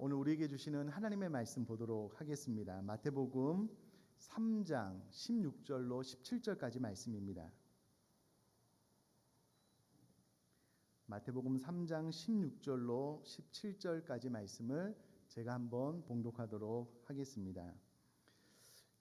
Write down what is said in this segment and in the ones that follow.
오늘 우리에게 주시는 하나님의 말씀 보도록 하겠습니다. 마태복음 3장 16절로 17절까지 말씀입니다. 마태복음 3장 16절로 17절까지 말씀을 제가 한번 봉독하도록 하겠습니다.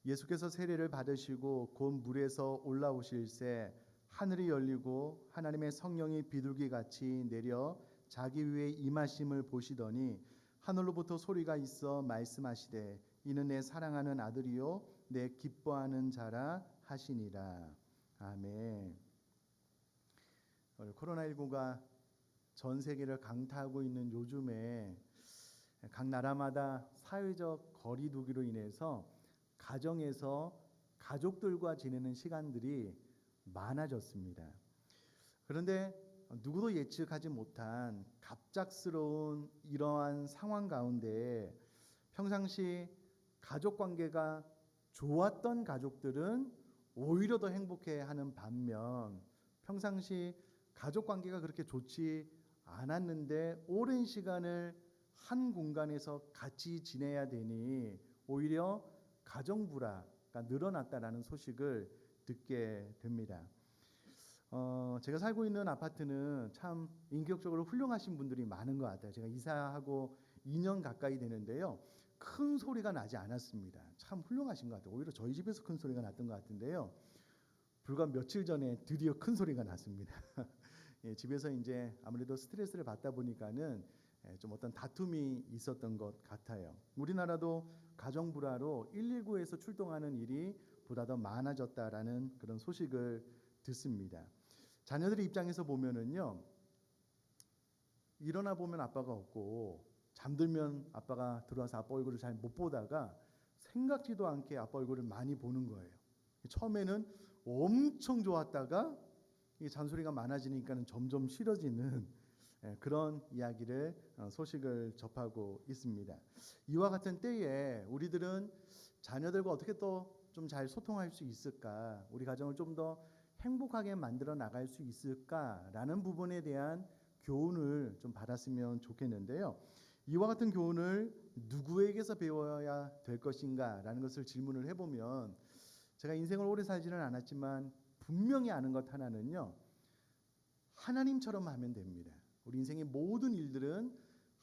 예수께서 세례를 받으시고 곧 물에서 올라오실새 하늘이 열리고 하나님의 성령이 비둘기 같이 내려 자기 위에 임하심을 보시더니 하늘로부터 소리가 있어 말씀하시되 이는 내 사랑하는 아들이요 내 기뻐하는 자라 하시니라 아멘. 코로나19가 전 세계를 강타하고 있는 요즘에 각 나라마다 사회적 거리두기로 인해서 가정에서 가족들과 지내는 시간들이 많아졌습니다. 그런데 누구도 예측하지 못한 갑작스러운 이러한 상황 가운데 평상시 가족 관계가 좋았던 가족들은 오히려 더 행복해 하는 반면 평상시 가족 관계가 그렇게 좋지 않았는데 오랜 시간을 한 공간에서 같이 지내야 되니 오히려 가정 불화가 늘어났다라는 소식을 듣게 됩니다. 어, 제가 살고 있는 아파트는 참 인격적으로 훌륭하신 분들이 많은 것 같아요. 제가 이사하고 2년 가까이 되는데요. 큰 소리가 나지 않았습니다. 참 훌륭하신 것 같아요. 오히려 저희 집에서 큰 소리가 났던 것 같은데요. 불과 며칠 전에 드디어 큰 소리가 났습니다. 예, 집에서 이제 아무래도 스트레스를 받다 보니까는 예, 좀 어떤 다툼이 있었던 것 같아요. 우리나라도 가정 불화로 119에서 출동하는 일이 보다 더 많아졌다라는 그런 소식을 듣습니다. 자녀들의 입장에서 보면은요. 일어나 보면 아빠가 없고 잠들면 아빠가 들어와서 아빠 얼굴을 잘 못 보다가 생각지도 않게 아빠 얼굴을 많이 보는 거예요. 처음에는 엄청 좋았다가 이 잔소리가 많아지니까는 점점 싫어지는 예, 그런 이야기를 어, 소식을 접하고 있습니다. 이와 같은 때에 우리들은 자녀들과 어떻게 또 좀 잘 소통할 수 있을까? 우리 가정을 좀더 행복하게 만들어 나갈 수 있을까라는 부분에 대한 교훈을 좀 받았으면 좋겠는데요. 이와 같은 교훈을 누구에게서 배워야 될 것인가라는 것을 질문을 해보면 제가 인생을 오래 살지는 않았지만 분명히 아는 것 하나는요. 하나님처럼 하면 됩니다. 우리 인생의 모든 일들은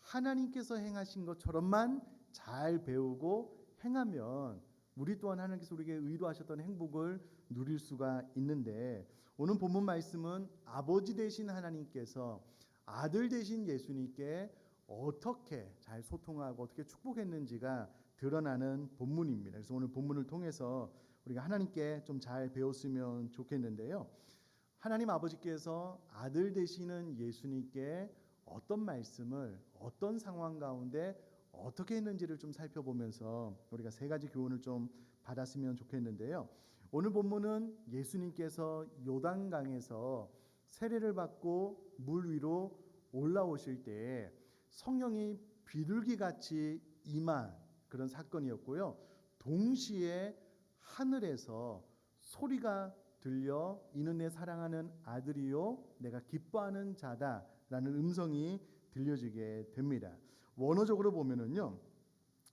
하나님께서 행하신 것처럼만 잘 배우고 행하면 우리 또한 하나님께서 우리에게 의도하셨던 행복을 누릴 수가 있는데 오늘 본문 말씀은 아버지 되신 하나님께서 아들 되신 예수님께 어떻게 잘 소통하고 어떻게 축복했는지가 드러나는 본문입니다. 그래서 오늘 본문을 통해서 우리가 하나님께 좀 잘 배웠으면 좋겠는데요. 하나님 아버지께서 아들 되시는 예수님께 어떤 말씀을 어떤 상황 가운데 어떻게 했는지를 좀 살펴보면서 우리가 세 가지 교훈을 좀 받았으면 좋겠는데요. 오늘 본문은 예수님께서 요단강에서 세례를 받고 물 위로 올라오실 때 성령이 비둘기 같이 임한 그런 사건이었고요. 동시에 하늘에서 소리가 들려 이는 내 사랑하는 아들이요 내가 기뻐하는 자다라는 음성이 들려지게 됩니다. 원어적으로 보면은요.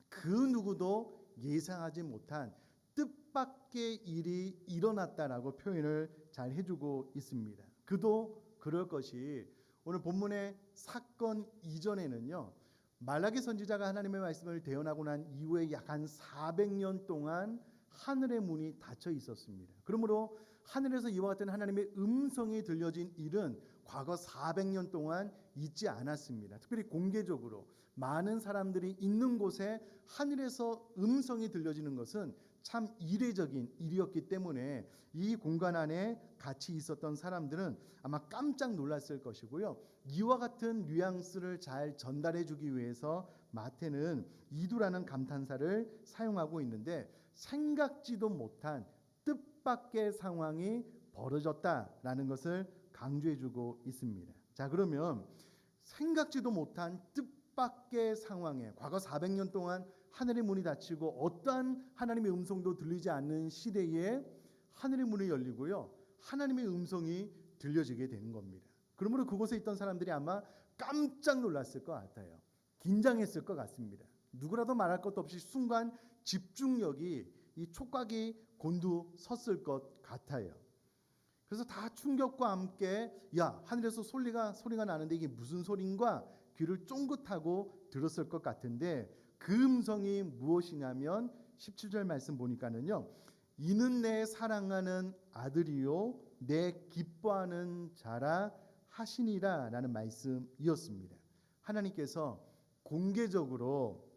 그 누구도 예상하지 못한 뜻밖의 일이 일어났다라고 표현을 잘 해주고 있습니다. 그도 그럴 것이 오늘 본문의 사건 이전에는요. 말라기 선지자가 하나님의 말씀을 대언하고 난 이후에 약 한 400년 동안 하늘의 문이 닫혀 있었습니다. 그러므로 하늘에서 이와 같은 하나님의 음성이 들려진 일은 과거 400년 동안 있지 않았습니다. 특별히 공개적으로 많은 사람들이 있는 곳에 하늘에서 음성이 들려지는 것은 참 이례적인 일이었기 때문에 이 공간 안에 같이 있었던 사람들은 아마 깜짝 놀랐을 것이고요. 이와 같은 뉘앙스를 잘 전달해 주기 위해서 마태는 이두라는 감탄사를 사용하고 있는데 생각지도 못한 뜻밖의 상황이 벌어졌다라는 것을 강조해 주고 있습니다. 자, 그러면 생각지도 못한 뜻 밖의 상황에 과거 400년 동안 하늘의 문이 닫히고 어떠한 하나님의 음성도 들리지 않는 시대에 하늘의 문이 열리고요. 하나님의 음성이 들려지게 되는 겁니다. 그러므로 그곳에 있던 사람들이 아마 깜짝 놀랐을 것 같아요. 긴장했을 것 같습니다. 누구라도 말할 것도 없이 순간 집중력이 이 촉각이 곤두섰을 것 같아요. 그래서 다 충격과 함께 야 하늘에서 소리가 소리가 나는데 이게 무슨 소린가 귀를 쫑긋하고 들었을 것 같은데 그 음성이 무엇이냐면 17절 말씀 보니까는요 이는 내 사랑하는 아들이요 내 기뻐하는 자라 하시니라라는 말씀이었습니다. 하나님께서 공개적으로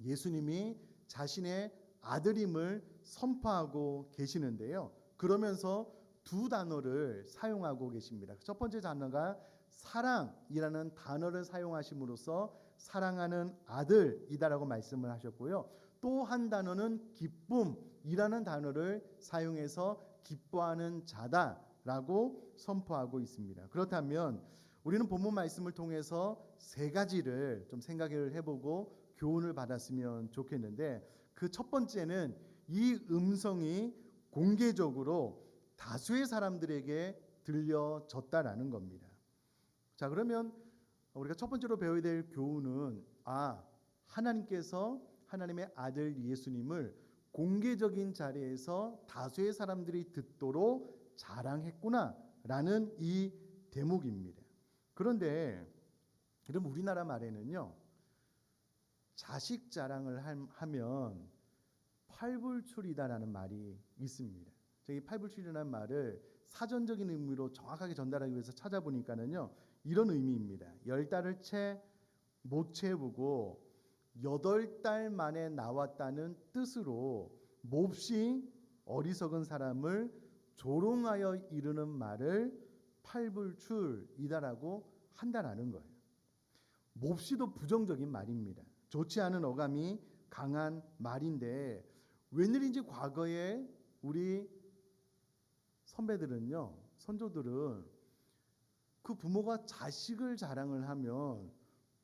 예수님이 자신의 아들임을 선포하고 계시는데요. 그러면서 두 단어를 사용하고 계십니다. 첫 번째 단어가 사랑이라는 단어를 사용하심으로써 사랑하는 아들이다라고 말씀을 하셨고요. 또 한 단어는 기쁨이라는 단어를 사용해서 기뻐하는 자다라고 선포하고 있습니다. 그렇다면 우리는 본문 말씀을 통해서 세 가지를 좀 생각을 해보고 교훈을 받았으면 좋겠는데 그 첫 번째는 이 음성이 공개적으로 다수의 사람들에게 들려졌다라는 겁니다. 자, 그러면 우리가 첫 번째로 배워야 될 교훈은 아, 하나님께서 하나님의 아들 예수님을 공개적인 자리에서 다수의 사람들이 듣도록 자랑했구나라는 이 대목입니다. 그런데 그럼 우리나라 말에는요. 자식 자랑을 함- 하면 팔불출이다라는 말이 있습니다. 저희 팔불출이라는 말을 사전적인 의미로 정확하게 전달하기 위해서 찾아보니까는요 이런 의미입니다. 열 달을 채 못 채우고 여덟 달 만에 나왔다는 뜻으로 몹시 어리석은 사람을 조롱하여 이르는 말을 팔불출이다라고 한다라는 거예요. 몹시도 부정적인 말입니다. 좋지 않은 어감이 강한 말인데 웬일인지 과거에 우리 선배들은요, 선조들은 그 부모가 자식을 자랑을 하면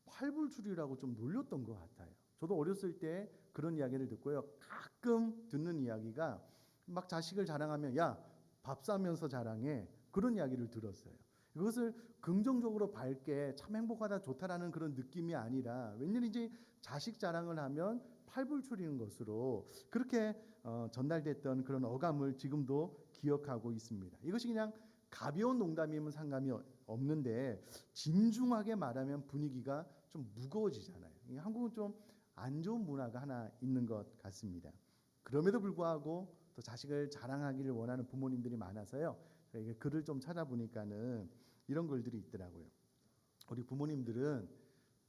팔불출이라고 좀 놀렸던 것 같아요. 저도 어렸을 때 그런 이야기를 듣고요. 가끔 듣는 이야기가 막 자식을 자랑하면 야, 밥 싸면서 자랑해. 그런 이야기를 들었어요. 이것을 긍정적으로 밝게 참 행복하다 좋다라는 그런 느낌이 아니라 웬일인지 자식 자랑을 하면 팔불출이는 것으로 그렇게 어, 전달됐던 그런 어감을 지금도 기억하고 있습니다. 이것이 그냥 가벼운 농담이면 상관이 어- 없는데 진중하게 말하면 분위기가 좀 무거워지잖아요. 이 한국은 좀 안 좋은 문화가 하나 있는 것 같습니다. 그럼에도 불구하고 또 자식을 자랑하기를 원하는 부모님들이 많아서요. 이게 글을 좀 찾아보니까는 이런 글들이 있더라고요. 우리 부모님들은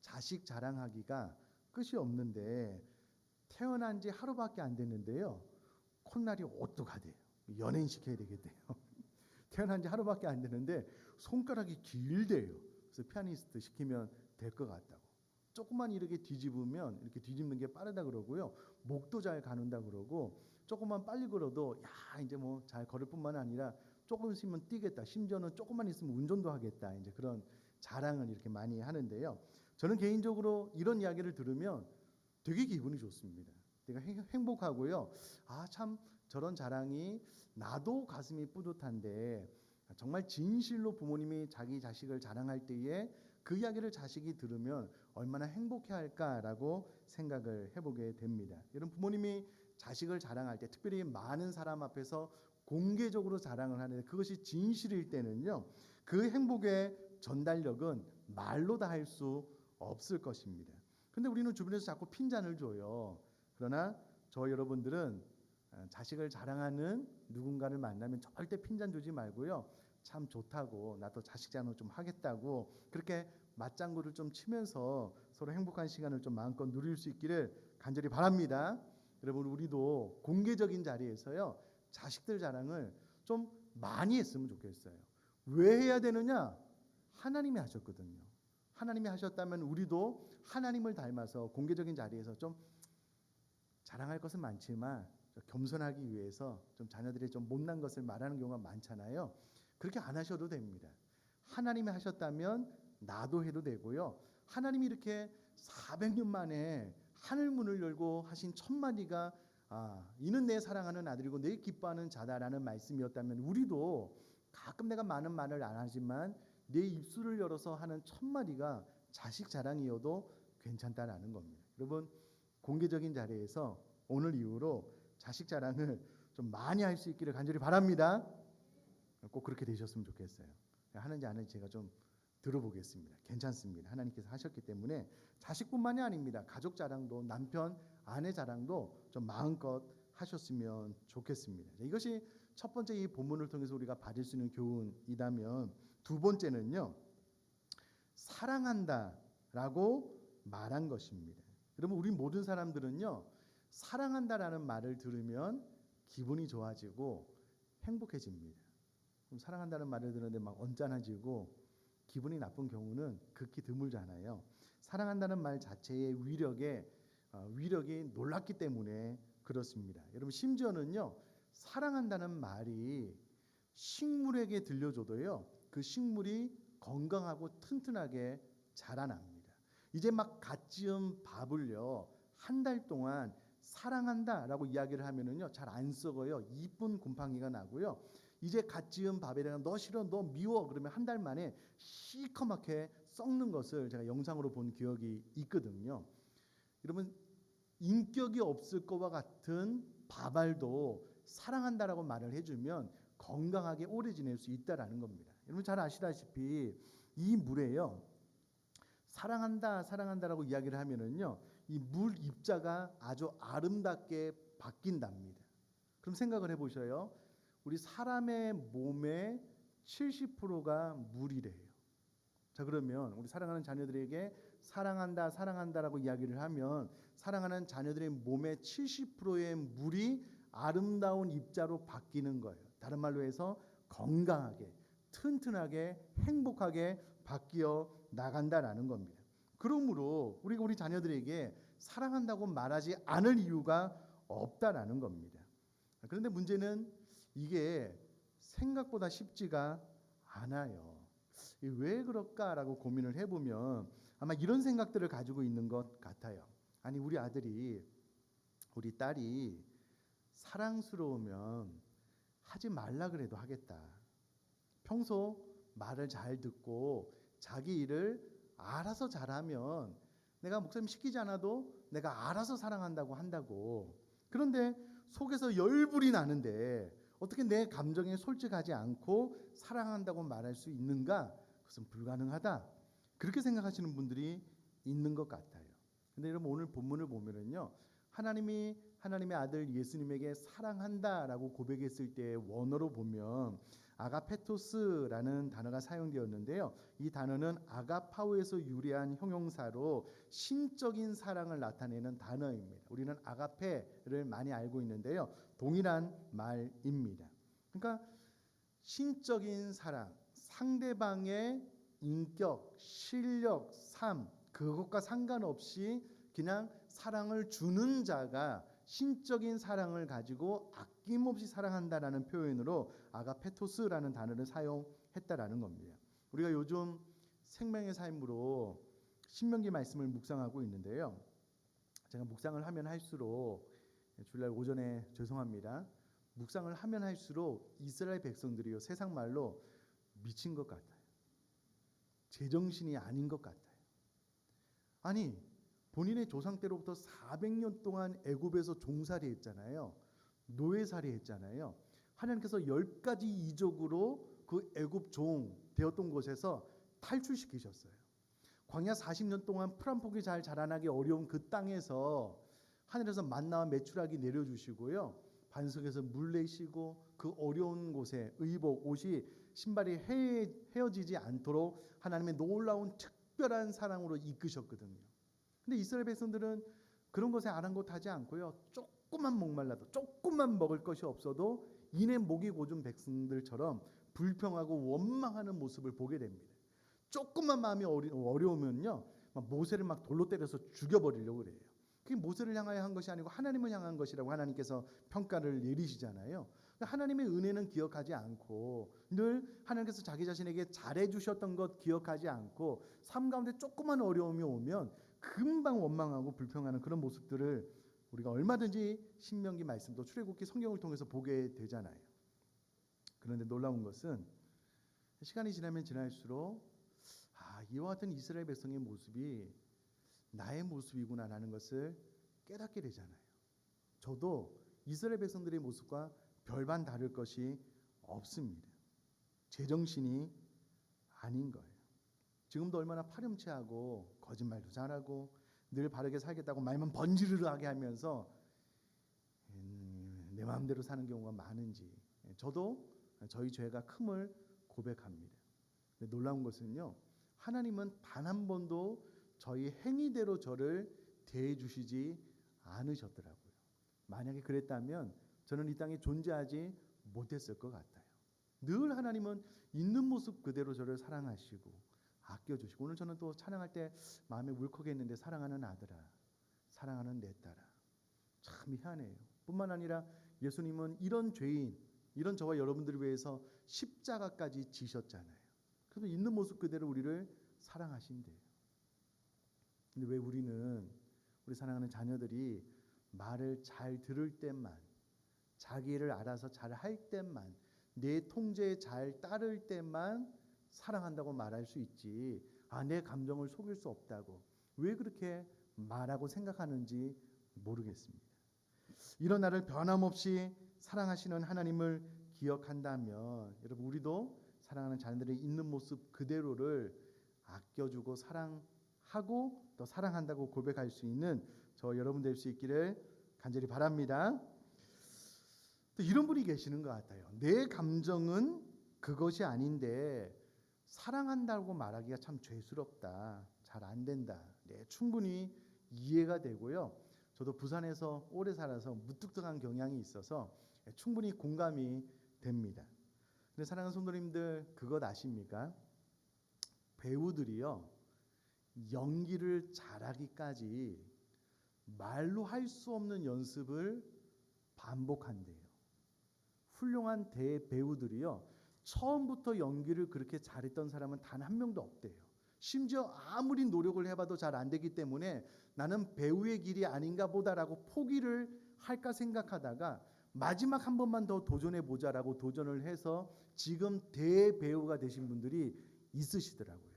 자식 자랑하기가 끝이 없는데 태어난 지 하루밖에 안 됐는데요. 콧날이 오뚝하대요. 연예인 시켜야 되겠대요. 태어난 지 하루밖에 안 되는데 손가락이 길대요. 그래서 피아니스트 시키면 될 것 같다고. 조금만 이렇게 뒤집으면 이렇게 뒤집는 게 빠르다 그러고요. 목도 잘 가는다 그러고 조금만 빨리 걸어도 야 이제 뭐 잘 걸을 뿐만 아니라 조금 있으면 뛰겠다. 심지어는 조금만 있으면 운전도 하겠다. 이제 그런 자랑을 이렇게 많이 하는데요. 저는 개인적으로 이런 이야기를 들으면 되게 기분이 좋습니다. 내가 행- 행복하고요. 아 참 저런 자랑이 나도 가슴이 뿌듯한데 정말 진실로 부모님이 자기 자식을 자랑할 때에 그 이야기를 자식이 들으면 얼마나 행복해 할까라고 생각을 해보게 됩니다. 여러분 부모님이 자식을 자랑할 때 특별히 많은 사람 앞에서 공개적으로 자랑을 하는데 그것이 진실일 때는요 그 행복의 전달력은 말로 다 할 수 없을 것입니다. 근데 우리는 주변에서 자꾸 핀잔을 줘요. 그러나 저 여러분들은 어, 자식을 자랑하는 누군가를 만나면 절대 핀잔 주지 말고요. 참 좋다고 나도 자식 자랑 좀 하겠다고 그렇게 맞장구를 좀 치면서 서로 행복한 시간을 좀 마음껏 누릴 수 있기를 간절히 바랍니다. 여러분 우리도 공개적인 자리에서요 자식들 자랑을 좀 많이 했으면 좋겠어요. 왜 해야 되느냐? 하나님이 하셨거든요. 하나님이 하셨다면 우리도 하나님을 닮아서 공개적인 자리에서 좀 자랑할 것은 많지만 좀 겸손하기 위해서 좀 자녀들이 좀 못난 것을 말하는 경우가 많잖아요. 그렇게 안 하셔도 됩니다. 하나님이 하셨다면 나도 해도 되고요. 하나님이 이렇게 400년 만에 하늘 문을 열고 하신 첫 마디가 아, 이는 내 사랑하는 아들이고 내 기뻐하는 자다라는 말씀이었다면 우리도 가끔 내가 많은 말을 안 하지만 내 입술을 열어서 하는 첫 마디가 자식 자랑이어도 괜찮다라는 겁니다. 여러분 공개적인 자리에서 오늘 이후로 자식 자랑을 좀 많이 할 수 있기를 간절히 바랍니다. 꼭 그렇게 되셨으면 좋겠어요. 하는지 안 하는지 제가 좀 들어보겠습니다. 괜찮습니다. 하나님께서 하셨기 때문에 자식뿐만이 아닙니다. 가족 자랑도 남편, 아내 자랑도 좀 마음껏 하셨으면 좋겠습니다. 이것이 첫 번째 이 본문을 통해서 우리가 받을 수 있는 교훈이다면 두 번째는요. 사랑한다라고 말한 것입니다. 여러분 우리 모든 사람들은요. 사랑한다라는 말을 들으면 기분이 좋아지고 행복해집니다. 그럼 사랑한다는 말을 들었는데 막 언짢아지고 기분이 나쁜 경우는 극히 드물잖아요. 사랑한다는 말 자체의 위력에 어, 위력이 놀랍기 때문에 그렇습니다. 여러분 심지어는요 사랑한다는 말이 식물에게 들려줘도요 그 식물이 건강하고 튼튼하게 자라납니다. 이제 막 갓 지은 밥을요 한 달 동안 사랑한다라고 이야기를 하면은요 잘 안 썩어요 이쁜 곰팡이가 나고요 이제 갓 지은 대한 너 싫어 너 미워 그러면 한 달 만에 시커멓게 썩는 것을 제가 영상으로 본 기억이 있거든요. 여러분 인격이 없을 것과 같은 밥알도 사랑한다라고 말을 해주면 건강하게 오래 지낼 수 있다라는 겁니다. 여러분 잘 아시다시피 이 물에요 사랑한다 사랑한다라고 이야기를 하면은요 이 물 입자가 아주 아름답게 바뀐답니다. 그럼 생각을 해보셔요. 우리 사람의 몸의 70%가 물이래요. 자 그러면 우리 사랑하는 자녀들에게 사랑한다 사랑한다라고 이야기를 하면 사랑하는 자녀들의 몸의 70%의 물이 아름다운 입자로 바뀌는 거예요. 다른 말로 해서 건강하게 튼튼하게 행복하게 바뀌어 나간다라는 겁니다. 그러므로 우리가 우리 자녀들에게 사랑한다고 말하지 않을 이유가 없다라는 겁니다. 그런데 문제는 이게 생각보다 쉽지가 않아요. 왜 그럴까라고 고민을 해보면 아마 이런 생각들을 가지고 있는 것 같아요. 아니 우리 아들이 우리 딸이 사랑스러우면 하지 말라 그래도 하겠다. 평소 말을 잘 듣고 자기 일을 알아서 잘하면 내가 목사님 시키지 않아도 내가 알아서 사랑한다고 한다고. 그런데 속에서 열불이 나는데 어떻게 내 감정에 솔직하지 않고 사랑한다고 말할 수 있는가? 그것은 불가능하다. 그렇게 생각하시는 분들이 있는 것 같아요. 근데 여러분 오늘 본문을 보면은요. 하나님이 하나님의 아들 예수님에게 사랑한다라고 고백했을 때의 원어로 보면 아가페토스라는 단어가 사용되었는데요. 이 단어는 아가파오에서 유래한 형용사로 신적인 사랑을 나타내는 단어입니다. 우리는 아가페를 많이 알고 있는데요. 동일한 말입니다. 그러니까 신적인 사랑, 상대방의 인격, 실력, 삶 그것과 상관없이 그냥 사랑을 주는 자가 신적인 사랑을 가지고 아낌없이 사랑한다라는 표현으로 아가페토스라는 단어를 사용했다라는 겁니다. 우리가 요즘 생명의 삶으로 신명기 말씀을 묵상하고 있는데요. 제가 묵상을 하면 할수록 주일날 오전에 죄송합니다. 묵상을 하면 할수록 이스라엘 백성들이요 세상 말로 미친 것 같아요. 제정신이 아닌 것 같아요. 아니 본인의 조상 때로부터 400년 동안 애굽에서 종살이 했잖아요. 노예살이 했잖아요. 하나님께서 열 가지 이적으로 그 애굽 종 되었던 곳에서 탈출시키셨어요. 광야 40년 동안 풀 한 폭이 잘 자라나기 어려운 그 땅에서 하늘에서 만나와 메추라기 내려주시고요. 반석에서 물 내시고 그 어려운 곳에 의복, 옷이 신발이 헤, 헤어지지 않도록 하나님의 놀라운 특별한 사랑으로 이끄셨거든요. 근데 이스라엘 백성들은 그런 것에 아랑곳하지 않고요. 조금만 목말라도 조금만 먹을 것이 없어도 이내 목이 고준 백성들처럼 불평하고 원망하는 모습을 보게 됩니다. 조금만 마음이 어려우면요. 막 모세를 막 돌로 때려서 죽여버리려고 그래요. 그게 모세를 향하여 한 것이 아니고 하나님을 향한 것이라고 하나님께서 평가를 내리시잖아요. 그러니까 하나님의 은혜는 기억하지 않고 늘 하나님께서 자기 자신에게 잘해 주셨던 것 기억하지 않고 삶 가운데 조그만 어려움이 오면 금방 원망하고 불평하는 그런 모습들을 우리가 얼마든지 신명기 말씀도 출애굽기 성경을 통해서 보게 되잖아요. 그런데 놀라운 것은 시간이 지나면 지날수록 아, 이와 같은 이스라엘 백성의 모습이 나의 모습이구나라는 것을 깨닫게 되잖아요. 저도 이스라엘 백성들의 모습과 별반 다를 것이 없습니다. 제정신이 아닌 거예요. 지금도 얼마나 파렴치하고 거짓말도 잘하고 늘 바르게 살겠다고 말만 번지르르하게 하면서 음, 내 마음대로 사는 경우가 많은지 저도 저희 죄가 큼을 고백합니다. 놀라운 것은요. 하나님은 단 한 번도 저희 행위대로 저를 대해 주시지 않으셨더라고요. 만약에 그랬다면 저는 이 땅에 존재하지 못했을 것 같아요. 늘 하나님은 있는 모습 그대로 저를 사랑하시고 아껴주시고 오늘 저는 또 찬양할 때 마음에 울컥했는데 사랑하는 아들아 사랑하는 내 딸아 참 희한해요. 뿐만 아니라 예수님은 이런 죄인 이런 저와 여러분들을 위해서 십자가까지 지셨잖아요. 그래서 있는 모습 그대로 우리를 사랑하신대요. 근데 왜 우리는 우리 사랑하는 자녀들이 말을 잘 들을 때만 자기를 알아서 잘 할 때만 내 통제에 잘 따를 때만 사랑한다고 말할 수 있지. 아, 내 감정을 속일 수 없다고. 왜 그렇게 말하고 생각하는지 모르겠습니다. 이런 나를 변함없이 사랑하시는 하나님을 기억한다면 여러분 우리도 사랑하는 자녀들의 있는 모습 그대로를 아껴주고 사랑하고 또 사랑한다고 고백할 수 있는 저 여러분 될 수 있기를 간절히 바랍니다. 또 이런 분이 계시는 것 같아요. 내 감정은 그것이 아닌데 사랑한다고 말하기가 참 죄스럽다. 잘 안 된다. 네, 충분히 이해가 되고요. 저도 부산에서 오래 살아서 무뚝뚝한 경향이 있어서 충분히 공감이 됩니다. 근데 사랑하는 성도님들 그것 아십니까? 배우들이요. 연기를 잘하기까지 말로 할 수 없는 연습을 반복한대요. 훌륭한 대배우들이요. 처음부터 연기를 그렇게 잘했던 사람은 단 한 명도 없대요. 심지어 아무리 노력을 해봐도 잘 안 되기 때문에 나는 배우의 길이 아닌가 보다라고 포기를 할까 생각하다가 마지막 한 번만 더 도전해 보자라고 도전을 해서 지금 대배우가 되신 분들이 있으시더라고요.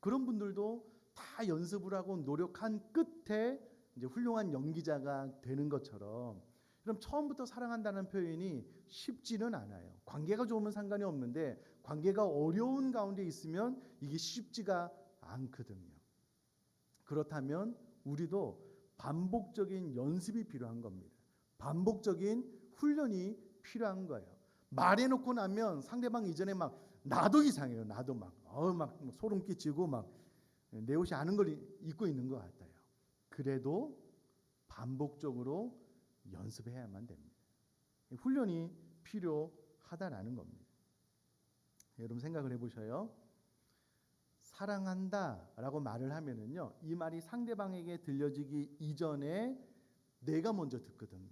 그런 분들도 다 연습을 하고 노력한 끝에 이제 훌륭한 연기자가 되는 것처럼 그럼 처음부터 사랑한다는 표현이 쉽지는 않아요. 관계가 좋으면 상관이 없는데 관계가 어려운 가운데 있으면 이게 쉽지가 않거든요. 그렇다면 우리도 반복적인 연습이 필요한 겁니다. 반복적인 훈련이 필요한 거예요. 말해놓고 나면 상대방 이전에 막 나도 이상해요. 나도 막, 어, 막 소름 끼치고 막 내 옷이 아는 걸 입고 있는 것 같아요. 그래도 반복적으로 연습해야만 됩니다. 훈련이 필요하다라는 겁니다. 여러분 생각을 해보셔요. 사랑한다 라고 말을 하면은요, 이 말이 상대방에게 들려지기 이전에 내가 먼저 듣거든요.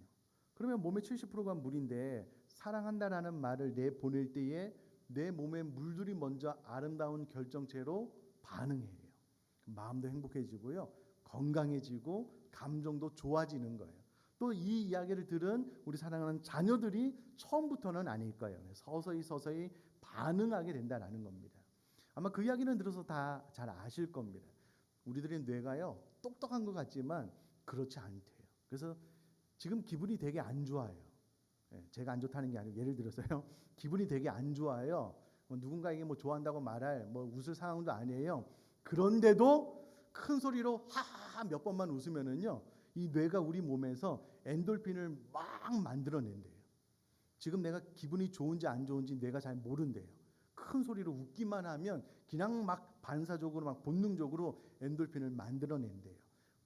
그러면 몸의 70%가 물인데 사랑한다라는 말을 내 보낼 때에 내 몸의 물들이 먼저 아름다운 결정체로 반응해요. 마음도 행복해지고요, 건강해지고 감정도 좋아지는 거예요. 또 이 이야기를 들은 우리 사랑하는 자녀들이 처음부터는 아닐 거예요. 서서히 서서히 반응하게 된다라는 겁니다. 아마 그 이야기는 들어서 다 잘 아실 겁니다. 우리들의 뇌가요 똑똑한 것 같지만 그렇지 않대요. 그래서 지금 기분이 되게 안 좋아요. 예, 제가 안 좋다는 게 아니고 예를 들어서요 기분이 되게 안 좋아요. 뭐 누군가에게 뭐 좋아한다고 말할 뭐 웃을 상황도 아니에요. 그런데도 큰 소리로 하하 몇 번만 웃으면은요 이 뇌가 우리 몸에서 엔돌핀을 막 만들어낸대요. 지금 내가 기분이 좋은지 안 좋은지 뇌가 잘 모른대요. 큰 소리로 웃기만 하면 그냥 막 반사적으로 막 본능적으로 엔돌핀을 만들어낸대요.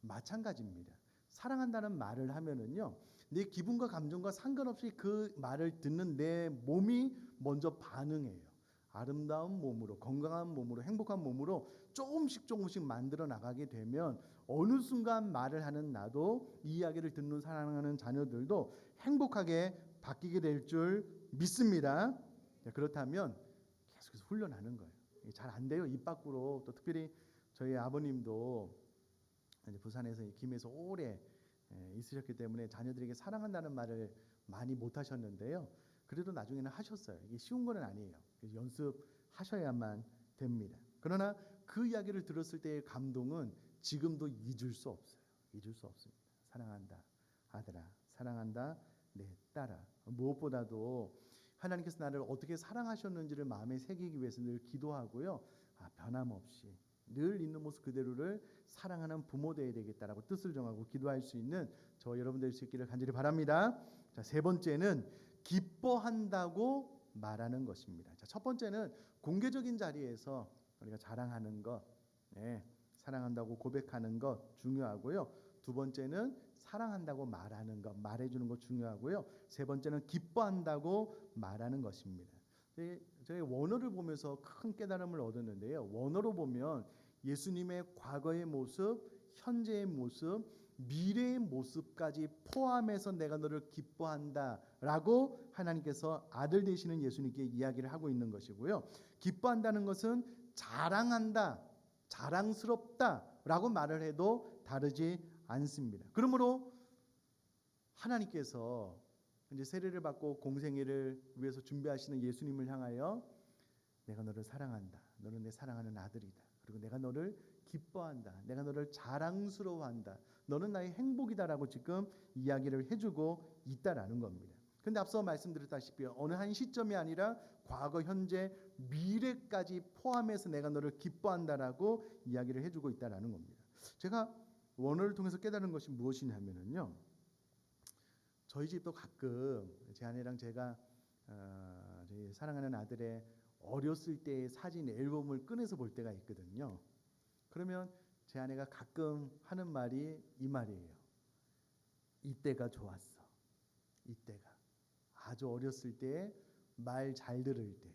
마찬가지입니다. 사랑한다는 말을 하면은요, 내 기분과 감정과 상관없이 그 말을 듣는 내 몸이 먼저 반응해요. 아름다운 몸으로, 건강한 몸으로, 행복한 몸으로 조금씩 조금씩 만들어 나가게 되면 어느 순간 말을 하는 나도 이 이야기를 듣는 사랑하는 자녀들도 행복하게 바뀌게 될 줄 믿습니다. 그렇다면 계속해서 훈련하는 거예요. 잘 안 돼요. 입 밖으로 또 특별히 저희 아버님도 부산에서 김에서 오래 있으셨기 때문에 자녀들에게 사랑한다는 말을 많이 못 하셨는데요. 그래도 나중에는 하셨어요. 이게 쉬운 건 아니에요. 연습하셔야만 됩니다. 그러나 그 이야기를 들었을 때의 감동은 지금도 잊을 수 없어요. 잊을 수 없습니다. 사랑한다. 아들아, 사랑한다. 내 딸아. 무엇보다도 하나님께서 나를 어떻게 사랑하셨는지를 마음에 새기기 위해서 늘 기도하고요. 아, 변함없이 늘 있는 모습 그대로를 사랑하는 부모 되어야 되겠다라고 뜻을 정하고 기도할 수 있는 저 여러분 될 수 있기를 간절히 바랍니다. 자, 세 번째는 기뻐한다고 말하는 것입니다. 자, 첫 번째는 공개적인 자리에서 우리가 자랑하는 것, 네, 사랑한다고 고백하는 것 중요하고요. 두 번째는 사랑한다고 말하는 것, 말해주는 것 중요하고요. 세 번째는 기뻐한다고 말하는 것입니다. 네, 저희 원어를 보면서 큰 깨달음을 얻었는데요. 원어로 보면 예수님의 과거의 모습, 현재의 모습, 미래의 모습까지 포함해서 내가 너를 기뻐한다 라고 하나님께서 아들 되시는 예수님께 이야기를 하고 있는 것이고요. 기뻐한다는 것은 자랑한다, 자랑스럽다라고 말을 해도 다르지 않습니다. 그러므로 하나님께서 이제 세례를 받고 공생애를 위해서 준비하시는 예수님을 향하여 내가 너를 사랑한다. 너는 내 사랑하는 아들이다. 그리고 내가 너를 기뻐한다. 내가 너를 자랑스러워한다. 너는 나의 행복이다라고 지금 이야기를 해주고 있다라는 겁니다. 근데 앞서 말씀드렸다시피 어느 한 시점이 아니라 과거, 현재, 미래까지 포함해서 내가 너를 기뻐한다라고 이야기를 해주고 있다라는 겁니다. 제가 원어를 통해서 깨달은 것이 무엇이냐면요. 저희 집도 가끔 제 아내랑 제가 어, 저희 사랑하는 아들의 어렸을 때의 사진 앨범을 꺼내서 볼 때가 있거든요. 그러면 제 아내가 가끔 하는 말이 이 말이에요. 이때가 좋았어. 이때가 아주 어렸을 때 말 잘 들을 때,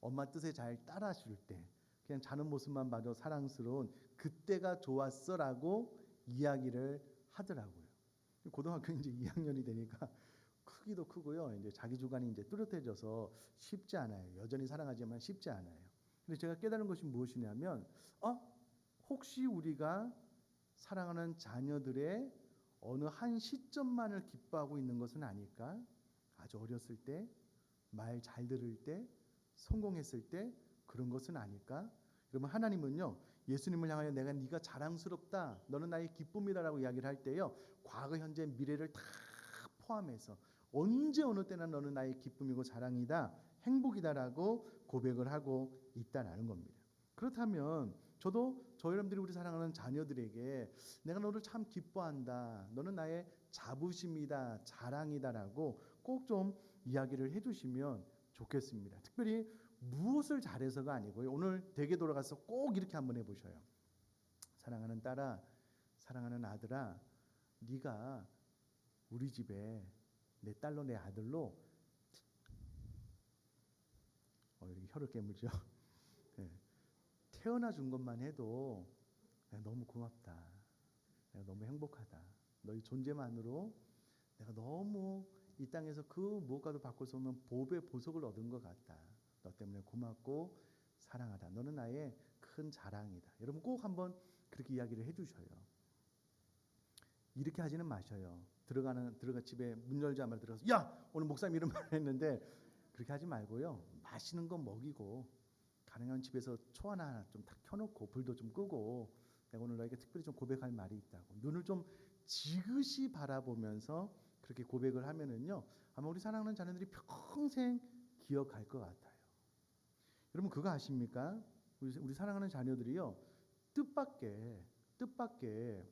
엄마 뜻에 잘 따라줄 때, 그냥 자는 모습만 봐도 사랑스러운 그때가 좋았어라고 이야기를 하더라고요. 고등학교 이제 2학년이 되니까 크기도 크고요. 이제 자기 주관이 이제 뚜렷해져서 쉽지 않아요. 여전히 사랑하지만 쉽지 않아요. 근데 제가 깨달은 것이 무엇이냐면, 어? 혹시 우리가 사랑하는 자녀들의 어느 한 시점만을 기뻐하고 있는 것은 아닐까? 아주 어렸을 때, 말 잘 들을 때, 성공했을 때 그런 것은 아닐까? 그러면 하나님은요 예수님을 향하여 내가 네가 자랑스럽다, 너는 나의 기쁨이다라고 이야기를 할 때요 과거, 현재, 미래를 다 포함해서 언제 어느 때나 너는 나의 기쁨이고 자랑이다, 행복이다라고 고백을 하고 있다라는 겁니다. 그렇다면 저도 저 여러분들이 우리 사랑하는 자녀들에게 내가 너를 참 기뻐한다. 너는 나의 자부심이다, 자랑이다라고 꼭좀 이야기를 해주시면 좋겠습니다. 특별히 무엇을 잘해서가 아니고요. 오늘 댁에 돌아가서 꼭 이렇게 한번 해보셔요. 사랑하는 딸아, 사랑하는 아들아, 네가 우리 집에 내 딸로 내 아들로 어, 이렇게 혀를 깨물죠. 네. 태어나 준 것만 해도 내가 너무 고맙다. 내가 너무 행복하다. 너희 존재만으로 내가 너무 이 땅에서 그 무엇과도 바꿀 수 없는 보배 보석을 얻은 것 같다. 너 때문에 고맙고 사랑하다. 너는 나의 큰 자랑이다. 여러분 꼭 한번 그렇게 이야기를 해주셔요. 이렇게 하지는 마셔요. 들어가는 들어가 집에 문 열자마자 들어가서 야 오늘 목사님 이런 말 했는데 그렇게 하지 말고요. 맛있는 거 먹이고 가능한 집에서 초 하나 좀탁 켜놓고 불도 좀 끄고 내가 오늘 너에게 특별히 좀 고백할 말이 있다고 눈을 좀 지그시 바라보면서 그렇게 고백을 하면은요 아마 우리 사랑하는 자녀들이 평생 기억할 것 같아요. 여러분 그거 아십니까? 우리, 우리 사랑하는 자녀들이요 뜻밖의 뜻밖의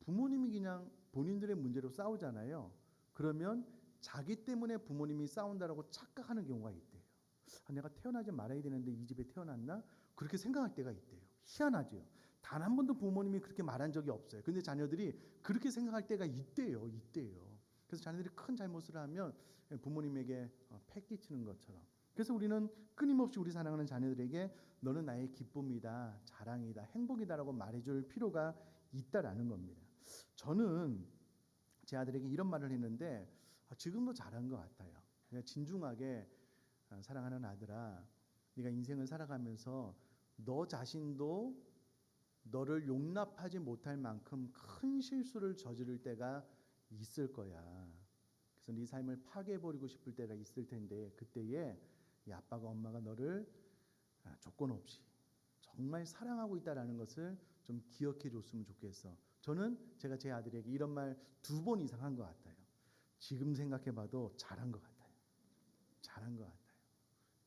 부모님이 그냥 본인들의 문제로 싸우잖아요. 그러면 자기 때문에 부모님이 싸운다라고 착각하는 경우가 있대요. 아, 내가 태어나지 말아야 되는데 이 집에 태어났나? 그렇게 생각할 때가 있대요. 희한하죠. 단 한 번도 부모님이 그렇게 말한 적이 없어요. 근데 자녀들이 그렇게 생각할 때가 있대요. 있대요. 그래서 자녀들이 큰 잘못을 하면 부모님에게 어, 패 끼치는 것처럼. 그래서 우리는 끊임없이 우리 사랑하는 자녀들에게 너는 나의 기쁨이다, 자랑이다, 행복이다라고 말해줄 필요가 있다라는 겁니다. 저는 제 아들에게 이런 말을 했는데 아, 지금도 잘한 것 같아요. 그냥 진중하게 아, 사랑하는 아들아, 네가 인생을 살아가면서 너 자신도 너를 용납하지 못할 만큼 큰 실수를 저지를 때가 있을 거야. 그래서 네 삶을 파괴해버리고 싶을 때가 있을 텐데 그때에 이 아빠가 엄마가 너를 아, 조건 없이 정말 사랑하고 있다라는 것을 좀좀 기억해 줬으면 좋겠어. 저는 제가 제 아들에게 이런 말 두 번 이상 한 것 같아요. 지금 생각해 봐도 잘한 것 같아요. 잘한 것 같아요.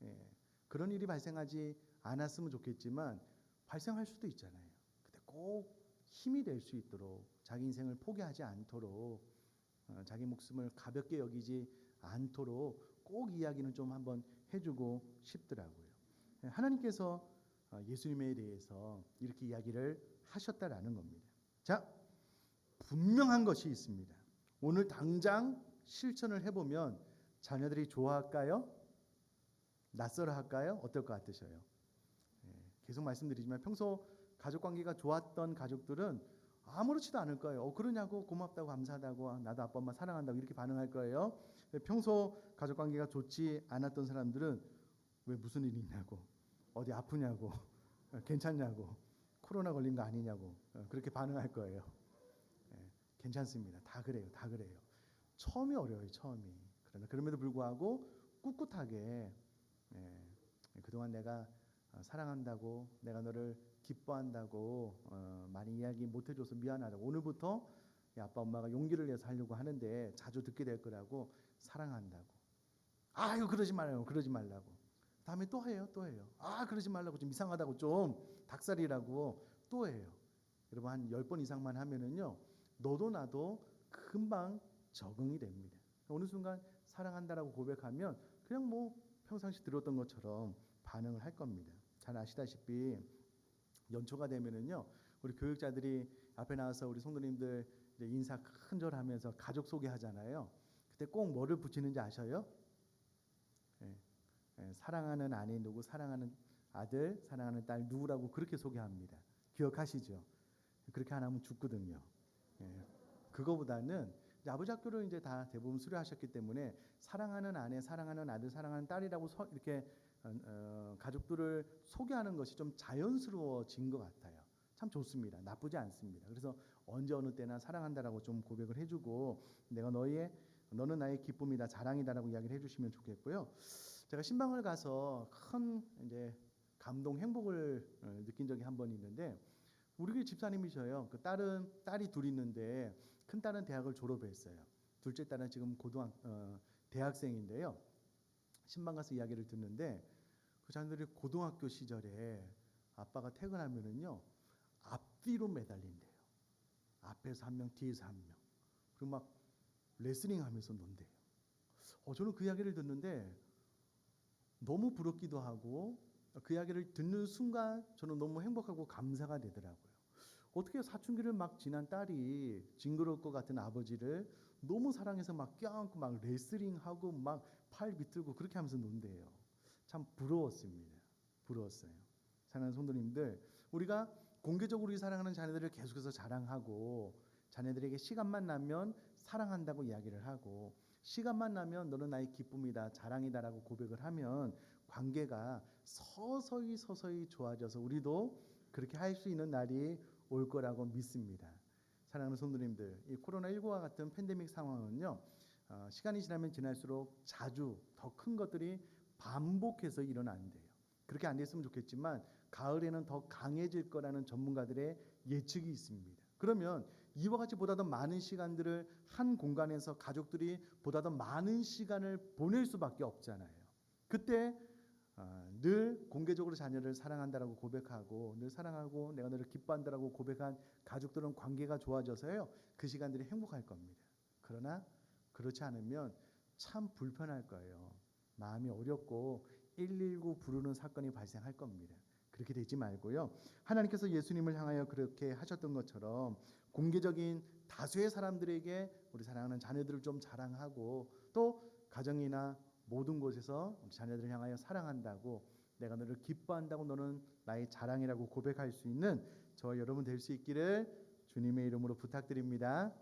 예. 그런 일이 발생하지 않았으면 좋겠지만 발생할 수도 있잖아요. 근데 꼭 힘이 될 수 있도록 자기 인생을 포기하지 않도록 어, 자기 목숨을 가볍게 여기지 않도록 꼭 이야기는 좀 한번 해주고 싶더라고요. 예, 하나님께서 어, 예수님에 대해서 이렇게 이야기를 하셨다라는 겁니다. 자, 분명한 것이 있습니다. 오늘 당장 실천을 해보면 자녀들이 좋아할까요? 낯설어 할까요? 어떨 것 같으셔요? 예, 계속 말씀드리지만 평소 가족 관계가 좋았던 가족들은 아무렇지도 않을 거예요. 어, 그러냐고 고맙다고 감사하다고 나도 아빠 엄마 사랑한다고 이렇게 반응할 거예요. 평소 가족 관계가 좋지 않았던 사람들은 왜 무슨 일이 있냐고 어디 아프냐고 어, 괜찮냐고 코로나 걸린 거 아니냐고 어, 그렇게 반응할 거예요. 예, 괜찮습니다. 다 그래요. 다 그래요. 처음이 어려워요. 처음이. 그러나 그럼에도 불구하고 꿋꿋하게 예, 그동안 내가 어, 사랑한다고 내가 너를 기뻐한다고 어, 많이 이야기 못 해줘서 미안하다고. 오늘부터 이 아빠 엄마가 용기를 내서 하려고 하는데 자주 듣게 될 거라고 사랑한다고. 아유 그러지 말라고 그러지 말라고. 다음에 또 해요. 또 해요. 아 그러지 말라고. 좀 이상하다고. 좀 닭살이라고. 또 해요. 여러분 한 열 번 이상만 하면은요 너도 나도 금방 적응이 됩니다. 어느 순간 사랑한다라고 고백하면 그냥 뭐 평상시 들었던 것처럼 반응을 할 겁니다. 잘 아시다시피 연초가 되면은요 우리 교육자들이 앞에 나와서 우리 성도님들 인사 큰절하면서 가족 소개하잖아요. 그때 꼭 뭐를 붙이는지 아셔요? 예, 예, 사랑하는 아내 누구, 사랑하는 아들, 사랑하는 딸 누구라고 그렇게 소개합니다. 기억하시죠? 그렇게 안 하면 죽거든요. 예, 그거보다는 아버지 학교를 이제 다 대부분 수료하셨기 때문에 사랑하는 아내, 사랑하는 아들, 사랑하는 딸이라고 서, 이렇게 어, 어, 가족들을 소개하는 것이 좀 자연스러워진 것 같아요. 참 좋습니다. 나쁘지 않습니다. 그래서 언제 어느 때나 사랑한다라고 좀 고백을 해주고 내가 너의 너는 나의 기쁨이다, 자랑이다라고 이야기를 해주시면 좋겠고요. 제가 신방을 가서 큰 이제 감동, 행복을 어, 느낀 적이 한 번 있는데 우리 교회 집사님이셔요. 그 딸은 딸이 둘 있는데 큰 딸은 대학을 졸업했어요. 둘째 딸은 지금 고등학 어, 대학생인데요. 신방 가서 이야기를 듣는데 그 자녀들이 고등학교 시절에 아빠가 퇴근하면은요 앞뒤로 매달린대요. 앞에서 한 명, 뒤에서 한 명. 그리고 막 레슬링 하면서 논대요. 어, 저는 그 이야기를 듣는데 너무 부럽기도 하고 그 이야기를 듣는 순간 저는 너무 행복하고 감사가 되더라고요. 어떻게 사춘기를 막 지난 딸이 징그러울 것 같은 아버지를 너무 사랑해서 막 껴안고 막 레슬링하고 막 팔 비틀고 그렇게 하면서 논대요. 참 부러웠습니다. 부러웠어요. 사랑하는 성도님들, 우리가 공개적으로 사랑하는 자녀들을 계속해서 자랑하고 자녀들에게 시간만 나면 사랑한다고 이야기를 하고 시간만 나면 너는 나의 기쁨이다, 자랑이다라고 고백을 하면 관계가 서서히 서서히 좋아져서 우리도 그렇게 할 수 있는 날이 올 거라고 믿습니다. 사랑하는 성도님들, 이 코로나 19와 같은 팬데믹 상황은요. 어, 시간이 지나면 지날수록 자주 더 큰 것들이 반복해서 일어난대요. 그렇게 안 됐으면 좋겠지만 가을에는 더 강해질 거라는 전문가들의 예측이 있습니다. 그러면 이와 같이 보다 더 많은 시간들을 한 공간에서 가족들이 보다 더 많은 시간을 보낼 수밖에 없잖아요. 그때 어, 늘 공개적으로 자녀를 사랑한다라고 고백하고 늘 사랑하고 내가 너를 기뻐한다라고 고백한 가족들은 관계가 좋아져서요. 그 시간들이 행복할 겁니다. 그러나 그렇지 않으면 참 불편할 거예요. 마음이 어렵고 119 부르는 사건이 발생할 겁니다. 그렇게 되지 말고요. 하나님께서 예수님을 향하여 그렇게 하셨던 것처럼 공개적인 다수의 사람들에게 우리 사랑하는 자녀들을 좀 자랑하고 또 가정이나 모든 곳에서 우리 자녀들을 향하여 사랑한다고 내가 너를 기뻐한다고 너는 나의 자랑이라고 고백할 수 있는 저와 여러분 될 수 있기를 주님의 이름으로 부탁드립니다.